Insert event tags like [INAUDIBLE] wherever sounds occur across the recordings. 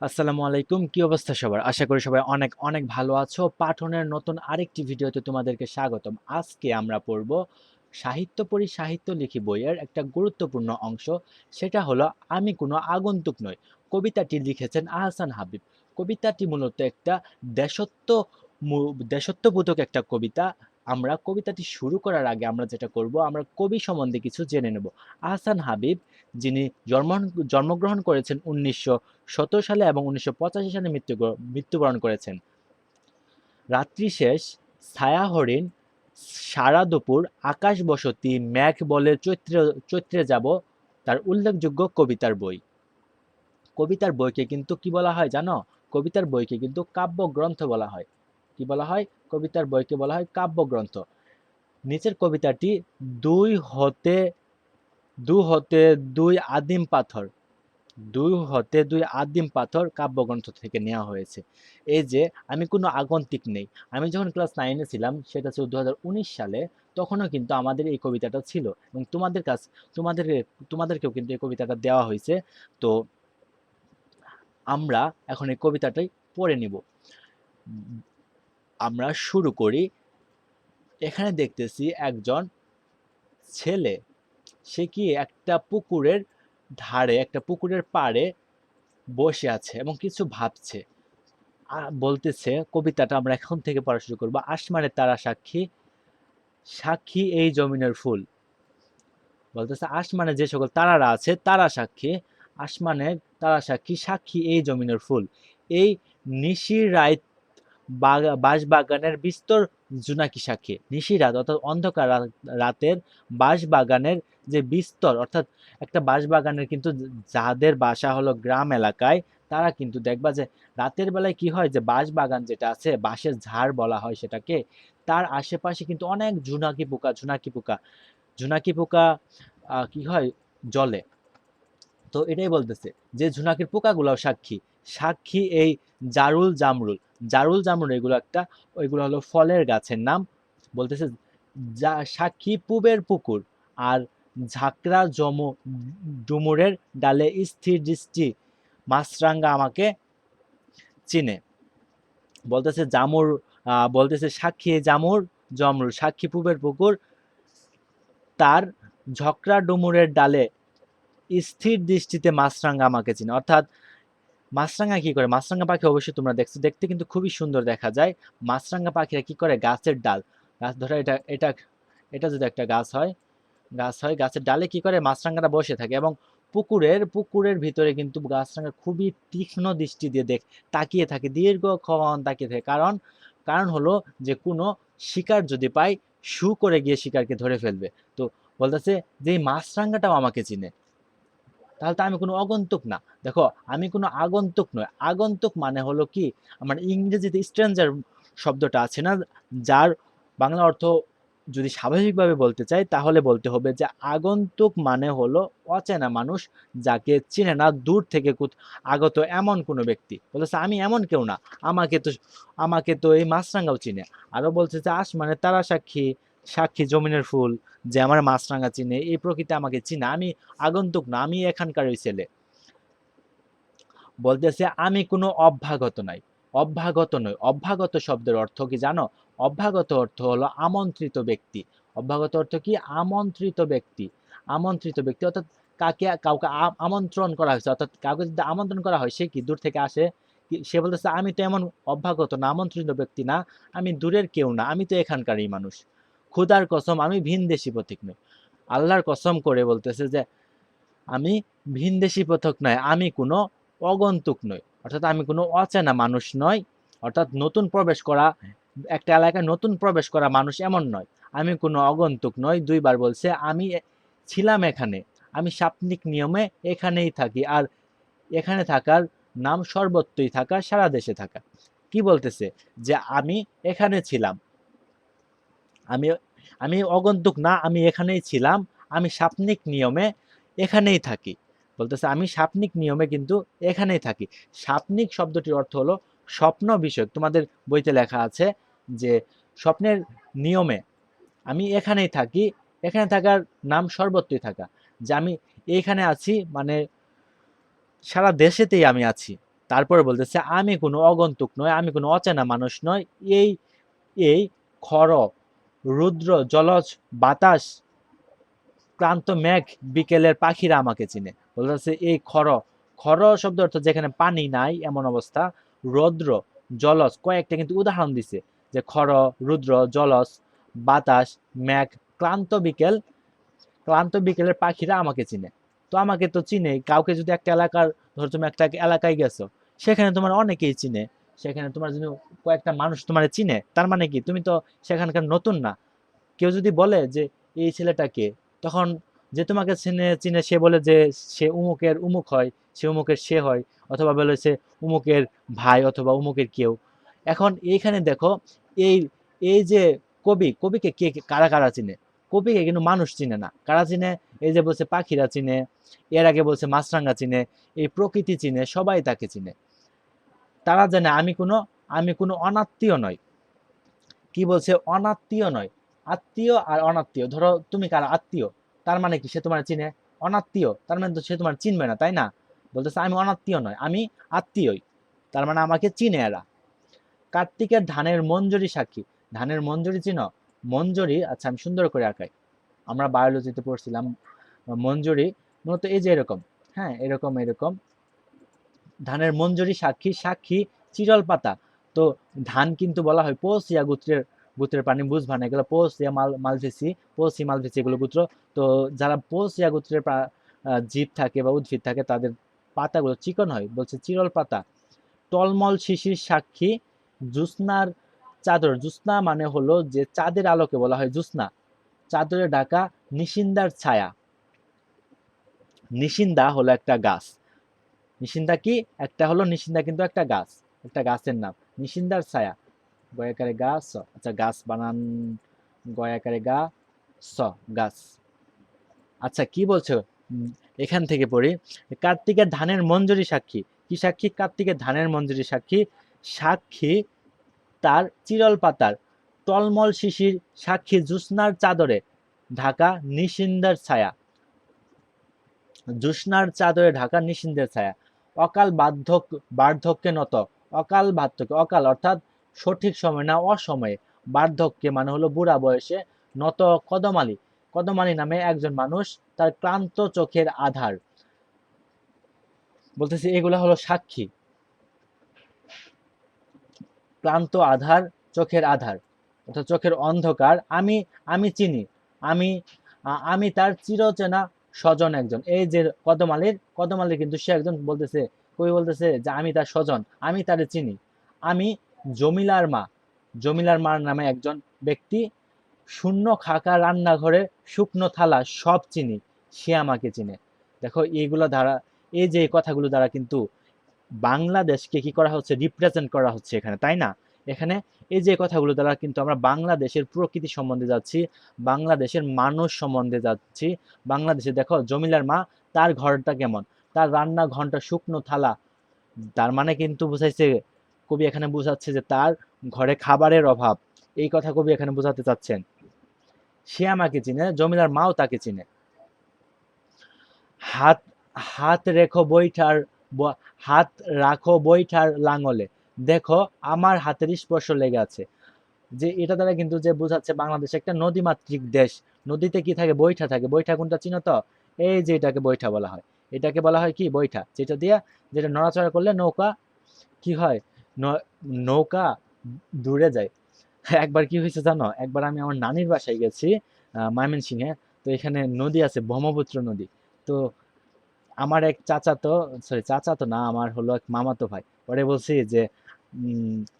আসসালামু আলাইকুম। কি অবস্থা সবার? আশা করি সবাই অনেক অনেক ভালো আছো। পাঠনের নতুন আরেকটি ভিডিওতে তোমাদেরকে স্বাগতম। আজকে আমরা পড়ব সাহিত্য পড়ি, সাহিত্য লিখি বইয়ের একটা গুরুত্বপূর্ণ অংশ। সেটা হলো, আমি কোনো আগন্তুক নই। কবিতাটি লিখেছেন আহসান হাবিব। কবিতাটি মূলত একটা দেশত্ব দেশত্ববোধক একটা কবিতা। আমরা কবিতাটি শুরু করার আগে আমরা যেটা করব, আমরা কবি সম্বন্ধে কিছু জেনে নেব। আহসান হাবিব যিনি জন্ম জন্মগ্রহণ করেছেন উনিশশো সতেরো সালে এবং উনিশশো পঁচাশি সালে মৃত্যু মৃত্যুবরণ করেছেন। রাত্রি শেষ, ছায়া হরিণ, সারা দুপুর, আকাশ বসতি, মেঘ বলে চৈত্রে চৈত্রে যাব, তার উল্লেখযোগ্য কবিতার বই। কবিতার বইকে কিন্তু কি বলা হয় জানো? কবিতার বইকে কিন্তু কাব্যগ্রন্থ বলা হয়। কি বলা হয়? কবিতার বইকে বলা হয় কাব্যগ্রন্থ। নিচের কবিতাটি, দুই হতে দু হতে দুই আদিম পাথর দুই হতে দুই আদিম পাথর কাব্যগ্রন্থ থেকে নেওয়া হয়েছে। এই যে, আমি কোনো আগন্তিক নেই। আমি যখন ক্লাস নাইনে ছিলাম, সেটা ছিল দু হাজার উনিশ সালে, তখনও কিন্তু আমাদের এই কবিতাটা ছিল এবং তোমাদের কাছ তোমাদের তোমাদেরকেও কিন্তু এই কবিতাটা দেওয়া হয়েছে। তো আমরা এখন এই কবিতাটাই পড়ে নিব। আমরা শুরু করি। এখানে দেখতেছি একজন ছেলে সে কি একটা পুকুরের ধারে, একটা পুকুরের পাড়ে বসে আছে এবং কিছু ভাবছে। বলতেছে, কবিতাটা আমরা এখন থেকে পড়া শুরু করব। আসমানের তারা সাক্ষী সাক্ষী এই জমিনের ফুল। বলতেছে, আসমানে যে সকল তারারা আছে, তারা সাক্ষী, আসমানের তারা সাক্ষী সাক্ষী এই জমিনের ফুল। এই নিশির রাত বাঁশবাগানের বিস্তর জোনাকি সাক্ষী। নিশির রাত অর্থাৎ অন্ধকার রাতের বাঁশবাগানের যে বিস্তর, অর্থাৎ একটা বাঁশবাগানের কিন্তু যাদের বাসা হলো গ্রাম এলাকায়, তারা কিন্তু দেখবা যে রাতের বেলায় কি হয় যে বাঁশ বাগান যেটা আছে, বাঁশের ঝাড় বলা হয় সেটাকে, তার আশেপাশে কিন্তু অনেক জোনাকি পোকা জোনাকি পোকা। জোনাকি পোকা কি হয়? জলে তো এটাই বলতেছে যে ঝুনাকির পোকাগুলো সাক্ষী। সাক্ষী এই জারুল জামরুল। জারুল জামরুল, এগুলো একটা, ওইগুলো হলো ফলের গাছের নাম। বলতেছে যা সাক্ষী পুবের পুকুর আর ঝাঁকড়া জম, ডুমুরের ডালে স্থির দৃষ্টি, মাছরাঙ্গা আমাকে চিনে। বলতেছে জামুর বলতেছে সাক্ষী জামুর জমরুল, সাক্ষী পুবের পুকুর, তার ঝকরা ডুমুরের ডালে স্থির দৃষ্টিতে মাছরাঙ্গা আমাকে চিনে। অর্থাৎ মাছরাঙ্গা কি করে? মাছরাঙা পাখি অবশ্যই তোমরা দেখছ। দেখতে কিন্তু খুবই সুন্দর দেখা যায়। মাছরাঙা পাখিরা কি করে? গাছের ডাল। গাছ ধরো, এটা এটা এটা যদি একটা গাছ হয় গাছ হয়, গাছের ডালে কি করে? মাছরাঙ্গাটা বসে থাকে এবং পুকুরের পুকুরের ভিতরে কিন্তু মাছরাঙ্গা খুবই তীক্ষ্ণ দৃষ্টি দিয়ে দেখ, তাকিয়ে থাকে, দীর্ঘক্ষণ তাকিয়ে থাকে। কারণ কারণ হলো যে কোনো শিকার যদি পায় শু করে গিয়ে শিকারকে ধরে ফেলবে। তো বলতেছে যে, এই মাছরাঙ্গাটাও আমাকে চিনে। তাহলে তো আমি কোনো অগন্তুক না। দেখো, আমি কোনো আগন্তুক নয় আগন্তুক মানে হলো কি? আমার ইংরেজিতে স্ট্রেঞ্জার শব্দটা আছে না, যার বাংলা অর্থ যদি স্বাভাবিকভাবে বলতে চাই, তাহলে বলতে হবে যে আগন্তুক মানে হলো অচেনা মানুষ যাকে চিনে না, দূর থেকে আগত এমন কোনো ব্যক্তি। বলেছে আমি এমন কেউ না। আমাকে তো আমাকে তো এই মাছরাঙ্গাও চিনে। আরও বলছে যে, আস মানে তারা সাক্ষী সাক্ষী জমিনের ফুল, যে আমার মাছরাঙ্গা চিনে, এই প্রকৃতি আমাকে চিনে, আমি আগন্তুক না, আমি এখানকার ওই ছেলে। বলতেছে, আমি কোনো অভ্যাগত নাই অভ্যাগত নয় অভ্যাগত শব্দের অর্থ কি জানো? অভ্যাগত অর্থ হলো আমন্ত্রিত ব্যক্তি। অভ্যাগত অর্থ কি? আমন্ত্রিত ব্যক্তি। আমন্ত্রিত ব্যক্তি, অর্থাৎ কাকে, কাউকে আমন্ত্রণ করা হয়েছে, অর্থাৎ কাউকে যদি আমন্ত্রণ করা হয়, সে কি দূর থেকে আসে? সে বলতেছে, আমি তো এমন অভ্যাগত না, আমন্ত্রিত ব্যক্তি না, আমি দূরের কেউ না, আমি তো এখানকারই মানুষ। খুদার কসম, আমি ভিন ভিনদেশি পথিক নই। আল্লাহর কসম করে বলতেছে যে, আমি ভিনদেশি পথক নয় আমি কোনো অগন্তুক নই। অর্থাৎ আমি কোনো অচেনা মানুষ নয় অর্থাৎ নতুন প্রবেশ করা, একটা এলাকায় নতুন প্রবেশ করা মানুষ এমন নয় আমি কোনো অগন্তুক নয় দুইবার বলছে, আমি ছিলাম এখানে, আমি সাপ্নিক নিয়মে এখানেই থাকি, আর এখানে থাকার নাম সর্বত্রই থাকা, সারা দেশে থাকা। কি বলতেছে? যে, আমি এখানে ছিলাম। আমি আমি অগন্তুক না, আমি এখানেই ছিলাম, আমি সাপ্নিক নিয়মে এখানেই থাকি। বলতেছে, আমি সাপ্নিক নিয়মে কিন্তু এখানেই থাকি। সাপ্নিক শব্দটির অর্থ হলো স্বপ্ন বিষয়ক। তোমাদের বইতে লেখা আছে যে স্বপ্নের নিয়মে আমি এখানেই থাকি, এখানে থাকার নাম সর্বত্রই থাকা। যে আমি এইখানে আছি মানে সারা দেশেতেই আমি আছি। তারপরে বলতেছে, আমি কোনো অগন্তুক নয়, আমি কোনো অচেনা মানুষ নয়, এই এই খর রুদ্র, জলজ, বাতাস, ক্লান্ত মেঘ বিকেলের পাখিরা আমাকে চিনে। বলতেছে এই খর খর শব্দ অর্থ যেখানে পানি নাই, এমন অবস্থা। রৌদ্র, জলজ, কয়েকটা কিন্তু উদাহরণ দিছে যে খর, রুদ্র, জলজ, বাতাস, মেঘ, ক্লান্ত বিকেল, ক্লান্ত বিকেলের পাখিরা আমাকে চিনে। তো আমাকে তো চিনে কাউকে যদি একটা এলাকার, ধরো তুমি একটা এলাকায় গেছো, সেখানে তোমার অনেকেই চিনে। সেখানে তোমার যদি কয়েকটা মানুষ তোমার চিনে, তার মানে কি? তুমি তো সেখানকার নতুন না। কেউ যদি বলে যে, এই ছেলেটাকে তখন যে তোমাকে চিনে চিনে সে বলে যে, সে উমুকের উমুক হয়, সে উমুকের সে হয়। অথবা বলে সে, উমুকের ভাই অথবা উমুকের কেউ। এখন এইখানে দেখো, এই এই যে কবি, কবিকে কে, কে- কারা কারা চিনে? কবিকে কিন্তু মানুষ চিনে না। কারা চিনে? এই যে বলছে পাখিরা চিনে, এর আগে বলছে মাছরাঙ্গা চিনে, এই প্রকৃতি চিনে, সবাই তাকে চিনে। তারা জানে আমি কোনো আমি কোনো অনাত্মীয় নয় কি বলছে? অনাত্মীয় নয়। আত্মীয় আর অনাত্মীয়। ধরো তুমি কার আত্মীয়, তার মানে কি? সে তোমার চিনে। অনাত্মীয়, তার মানে তো সে তোমার চিনবে না, তাই না? বলতেছে, আমি অনাত্মীয় নয়, আমি আত্মীয়ই। তার মানে আমাকে চিনে এরা। কার্তিকের ধানের মঞ্জুরি সাক্ষী। ধানের মঞ্জুরি চিনো? মঞ্জুরি আচ্ছা আমি সুন্দর করে আঁকাই। আমরা বায়োলজিতে পড়ছিলাম, মঞ্জুরি মূলত এই যে এরকম হ্যাঁ এরকম এরকম। ধানের মঞ্জুরি সাক্ষী সাক্ষী চিরল পাতা। তো ধান কিন্তু বলা হয় পোসিয়া গোত্রের গোত্রের প্রাণী বুঝবা না এগুলো পোসিয়া মাল, মালভেসি পোসি মালভেসি এগুলো গোত্র। তো যারা পোসিয়া গোত্রের জীব থাকে বা উদ্ভিদ থাকে, তাদের পাতাগুলো চিকন হয়, বলছে চিরল পাতা। টলমল শিশির সাক্ষী, জ্যোৎস্নার চাদর। জ্যোৎস্না মানে হলো যে চাঁদের আলোকে বলা হয় জ্যোৎস্না। চাদরে ডাকা নিশিন্দার ছায়া। নিশিন্দা হলো একটা গাছ। নিশিন্দা কি? একটা হলো নিশিন্দা কিন্তু একটা গাছ, একটা গাছের নাম। নিশিন্দার ছায়া। গয়াকারে গা, স। আচ্ছা গাছ বানান, গয়াকারে গা, স, গাছ। আচ্ছা কি বলছো? এখান থেকে পড়ি। কার্তিকের ধানের মঞ্জুরি সাক্ষী। কি সাক্ষী? কার্তিকের ধানের মঞ্জুরি সাক্ষী। সাক্ষী তার চিরল পাতার, টলমল শিশির। সাক্ষী জ্যোৎস্নার চাদরে ঢাকা নিশিন্দার ছায়া। জ্যোৎস্নার চাদরে ঢাকা নিশিন্দের ছায়া। অকাল বার্ধক্য, বার্ধক্যে নত। অকাল বার্ধক্য, অকাল অর্থাৎ সঠিক সময় না অসময়ে। বার্ধক্যে মানে হলো বুড়া বয়সে নত কদমালি। কদমালি নামে একজন মানুষ তার ক্লান্ত চোখের আধার। বলতেছি এগুলো হলো সাক্ষী। ক্লান্ত আধার, চোখের আধার। অর্থাৎ চোখের অন্ধকার। আমি আমি চিনি। আমি আমি তার চিরচেনা স্বজন একজন। এই যে কদমালির কদমালির কিন্তু সে একজন বলতেছে, কবি বলতেছে যে, আমি তার স্বজন, আমি তারে চিনি। আমি জমিলার মা। জমিলার মার নামে একজন ব্যক্তি। শূন্য খাকা রান্নাঘরে শুকনো থালা সব চিনি, সে আমাকে চিনে। দেখো, এইগুলো দ্বারা এই যে কথাগুলো দ্বারা কিন্তু বাংলাদেশকে কি করা হচ্ছে? রিপ্রেজেন্ট করা হচ্ছে এখানে, তাই না? এখানে এই যে কথাগুলো দ্বারা কিন্তু আমরা বাংলাদেশের প্রকৃতি সম্বন্ধে যাচ্ছি, বাংলাদেশের মানুষ সম্বন্ধে যাচ্ছি। বাংলাদেশে দেখো জমিলার মা, তার ঘরটা কেমন? তার রান্না ঘণ্টা শুকনো থালা। তার মানে কিন্তু বুঝাইছে, কবি এখানে বোঝাচ্ছে যে তার ঘরে খাবারের অভাব। এই কথা কবি এখানে বোঝাতে চাচ্ছেন। সে আমাকে চিনে জমিলার মাও তাকে চিনে। হাত হাত রেখো বৈঠার হাত রাখো বৈঠার লাঙলে। দেখো, আমার হাতের স্পর্শ লেগে আছে। যে এটা দ্বারা কিন্তু যে বোঝাচ্ছে বাংলাদেশ একটা নদীমাতৃক দেশ। নদীতে কি থাকে? বৈঠা থাকে। বৈঠা কোনটা চিনো তো? এই যে এটাকে বৈঠা বলা হয়। এটাকে বলা হয় কি? বৈঠা। যেটা দিয়ে যেটা নড়াচড়া করলে নৌকা কি হয়? নৌকা দূরে যায়। একবার কি হয়েছে জানো? একবার আমি আমার নানির বাসায় গেছি ময়মনসিংহে। তো এখানে নদী আছে, ব্রহ্মপুত্র নদী। তো আমার এক চাচা তো সরি চাচা তো না, আমার হলো এক মামাতো ভাই। ওরে বলছি যে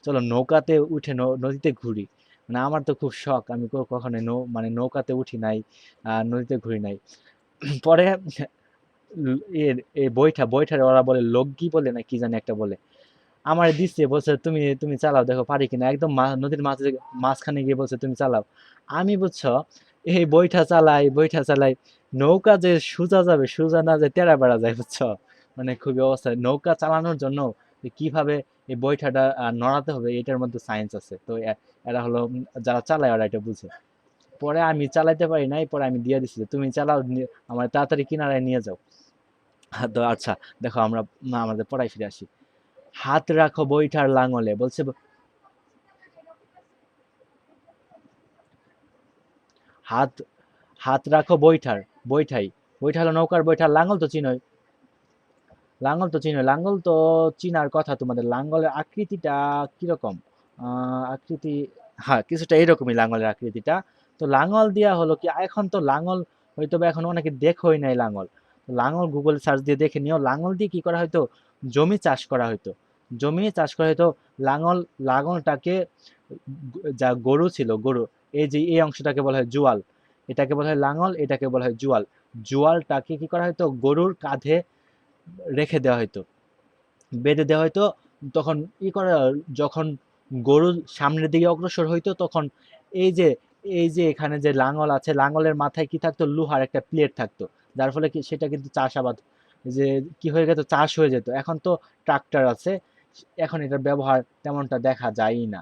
চলো নৌকাতে উঠে নদীতে ঘুরি। মানে আমার তো খুব শখ, আমি ক- কখনো নৌ মানে নৌকাতে উঠি নাই আর নদীতে ঘুরি নাই। [CLEARS THROAT] পরে এর এই বৈঠা, বৈঠার ওরা বলে লগি বলে না কি জানি একটা বলে। আমার দিচ্ছে, বলছে তুমি তুমি চালাও, দেখো পারি কিনা? একদম নদীর মাঝে মাঝখানে গিয়ে বলছে তুমি চালাও। আমি বুঝছ, এই বৈঠা চালাই বৈঠা চালাই, নৌকা যে সোজা যাবে, সোজা না যে তেরা বেড়া যায়, বুঝছ? মানে খুবই অবস্থা। নৌকা চালানোর জন্য কীভাবে এই আহ, নড়াতে হবে এটার মধ্যে সায়েন্স আছে। তো এরা হলো যারা চালায় ওরা এটা বুঝে। পরে আমি চালাইতে পারি নাই পরে আমি দিয়ে দিছি যে তুমি চালাও আমার তাড়াতাড়ি কিনারায় নিয়ে যাও। [LAUGHS] তো আচ্ছা দেখো আমরা আমাদের পড়ায় ফিরে আসি। হাত রাখো বৈঠার লাঙলে বলছে হাত হাত রাখো বৈঠার বৈঠাই বৈঠা হলো নৌকার বৈঠার লাঙল তো চিনোই। লাঙ্গল তো চিনোই লাঙ্গল তো চিনার কথা তোমাদের। লাঙ্গলের আকৃতিটা কীরকম? আকৃতি হ্যাঁ কিছুটা এরকমই লাঙ্গলের আকৃতিটা। তো লাঙ্গল দেওয়া হলো কি এখন তো লাঙ্গল হয়তো বা এখন অনেকে দেখোই নাই লাঙ্গল। লাঙ্গল গুগলে সার্চ দিয়ে দেখে নিও। লাঙ্গল দিয়ে কি করা হয়তো? জমি চাষ করা হয়তো। জমি চাষ করা হয়তো লাঙ্গল, লাঙ্গলটাকে গ- যা গরু ছিল, গরু, এই যে এই অংশটাকে বলা হয় জুয়াল। এটাকে বলা হয় লাঙ্গল, এটাকে বলা হয় জুয়াল। জুয়ালটাকে কি করা হয়তো? গরুর কাঁধে রেখে দেওয়া হয়তো বেঁধে দেওয়া হয়তো তখন ই করা, যখন গরু সামনের দিকে অগ্রসর হইতো, তখন এই যে এই যে এখানে যে লাঙ্গল আছে লাঙ্গলের মাথায় কি থাকতো? লোহার একটা প্লেট থাকতো। যার ফলে কি, সেটা কিন্তু চাষাবাদ, যে কি হয়ে যেত চাষ হয়ে যেত। এখন তো ট্রাক্টর আছে, এখন এটার ব্যবহার তেমনটা দেখা যায়ই না।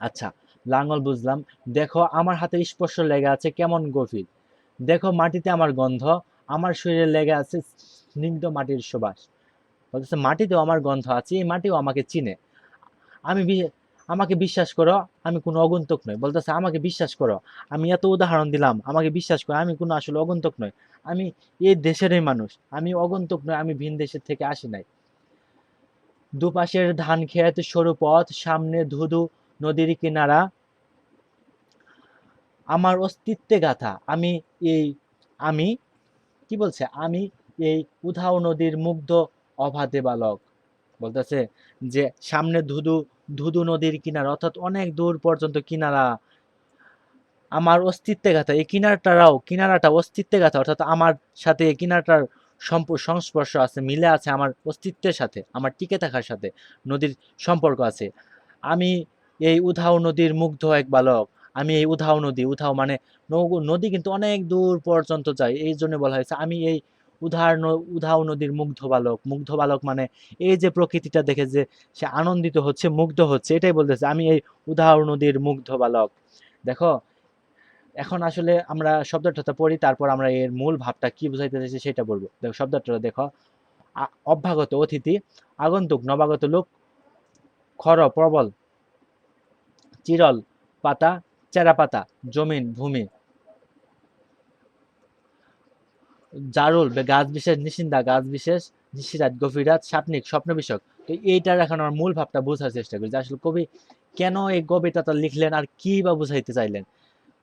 আচ্ছা লাঙ্গল বুঝলাম। দেখো, আমার হাতে স্পর্শ লেগে আছে কেমন গভীর। দেখো, মাটিতে আমার গন্ধ, আমার শরীরে লেগে আছে স্নিগ্ধ মাটির সুবাস। বলতেছে, মাটিতেও আমার গন্ধ আছে, এই মাটিও আমাকে চিনে। আমি আমাকে বিশ্বাস করো, আমি কোনো অগন্তক নই। বলতেছে, আমাকে বিশ্বাস করো, আমি এত উদাহরণ দিলাম, আমাকে বিশ্বাস করো, আমি কোনো আসলে অগন্তক নই। আমি এই দেশেরই মানুষ, আমি অগন্তক নই, আমি ভিন দেশের থেকে আসি নাই। দুপাশের ধান খেত সরু পথ, সামনে ধুধু নদীর কিনারা। আমার অস্তিত্বে গাথা। আমি এই, আমি, কি বলছে? আমি এই উধাও নদীর মুগ্ধ অবাধে বালক। বলতেছে যে, সামনে ধুধু ধুধু নদীর কিনারা, অর্থাৎ অনেক দূর পর্যন্ত কিনারা আমার অস্তিত্বে গাথা। এই কিনারটারাও, কিনারাটা অস্তিত্বে গাথা, অর্থাৎ আমার সাথে এই কিনারটার সংস্পর্শ আছে, মিলে আছে আমার অস্তিত্বের সাথে, আমার টিকে থাকার সাথে, নদীর সম্পর্ক আছে। আমি এই উধাও নদীর মুগ্ধ এক বালক। আমি এই উধাও নদী, উধাও মানে নদী কিন্তু অনেক দূর পর্যন্ত যায়, এই জন্য বলা হয়েছে, আমি এই উধার উধাও নদীর মুগ্ধ বালক। মুগ্ধ বালক মানে এই যে প্রকৃতিটা দেখে যে সে আনন্দিত হচ্ছে, মুগ্ধ হচ্ছে, এটাই বলতেছে, আমি এই উধাও নদীর মুগ্ধ বালক। দেখো, এখন আসলে আমরা শব্দটা পড়ি, তারপর আমরা এর মূল ভাবটা কি বুঝাইতে চাইছি সেটা বলব। দেখো, শব্দটা দেখো অভ্যাগত অতিথি, আগন্তুক নবাগত লোক, খর, প্রবল, চিরল পাতা, চেরা পাতা, জমিন, ভূমি। জারুল গাছ বিশেষ, নিশিন্দা গাছ বিশেষ, নিশিরাত, গভীরাত, সাপনিক স্বপ্ন বিষয়ক তো এইটার এখন আমার মূল ভাবটা বোঝার চেষ্টা করি যে আসলে কবি কেন এই কবিতাটা লিখলেন আর কি বা বুঝাইতে চাইলেন?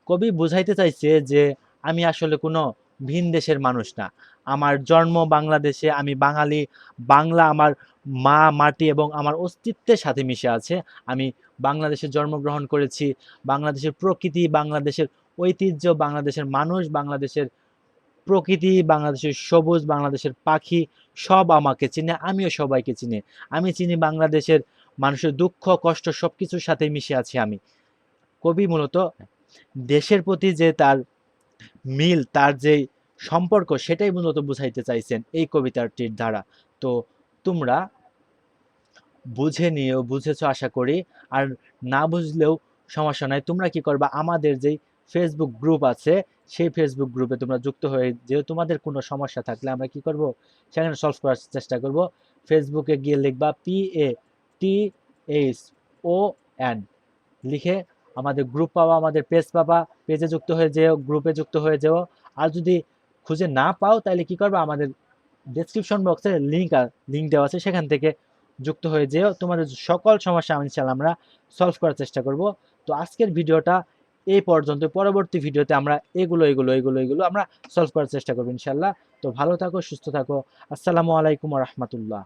কবি বুঝাইতে চাইছে যে আমি আসলে কোনো ভিন দেশের মানুষ না। আমার জন্ম বাংলাদেশে, আমি বাঙালি, বাংলা আমার মা, মাটি এবং আমার অস্তিত্বের সাথে মিশে আছে। আমি বাংলাদেশে জন্মগ্রহণ করেছি, বাংলাদেশের প্রকৃতি, বাংলাদেশের ঐতিহ্য, বাংলাদেশের মানুষ, বাংলাদেশের প্রকৃতি, বাংলাদেশের সবুজ, বাংলাদেশের পাখি, সব আমাকে চিনে, আমিও সবাইকে চিনি। আমি চিনি বাংলাদেশের মানুষের দুঃখ, কষ্ট সব কিছুর সাথে মিশে আছি আমি। কবি মূলত দেশের প্রতি যে তার মিল, তার যে সম্পর্ক, সেটাই মূলত বুঝাইতে চাইছেন এই কবিতাটির দ্বারা। তো তোমরা বুঝে নিয়েও বুঝেছ আশা করি। আর না বুঝলেও সমস্যা নাই। তোমরা কি করবা? আমাদের যেই ফেসবুক গ্রুপ আছে, সেই ফেসবুক গ্রুপে তোমরা যুক্ত হয়ে যে তোমাদের কোনো সমস্যা থাকলে আমরা কি করব? সেখানে সলভ করার চেষ্টা করব। ফেসবুকে গিয়ে লিখবা P A T H O N লিখে আমাদের গ্রুপ পাওয়া, আমাদের পেজ পাবা পেজে যুক্ত হয়ে যেও গ্রুপে যুক্ত হয়ে যেও। আর যদি খুঁজে না পাও, তাহলে কি করবা? আমাদের ডেসক্রিপশন বক্সে লিঙ্ক লিঙ্ক দেওয়া আছে, সেখান থেকে যুক্ত হয়ে যেও। তোমাদের সকল সমস্যা আমি ইনশাল্লাহ আমরা সলভ করার চেষ্টা করব। তো আজকের ভিডিওটা এই পর্যন্ত। পরবর্তী ভিডিওতে আমরা এগুলো এগুলো এগুলো এগুলো আমরা সলভ করার চেষ্টা করব ইনশাল্লাহ তো ভালো থাকো, সুস্থ থাকো। আসসালামু আলাইকুম রহমতুল্লাহ।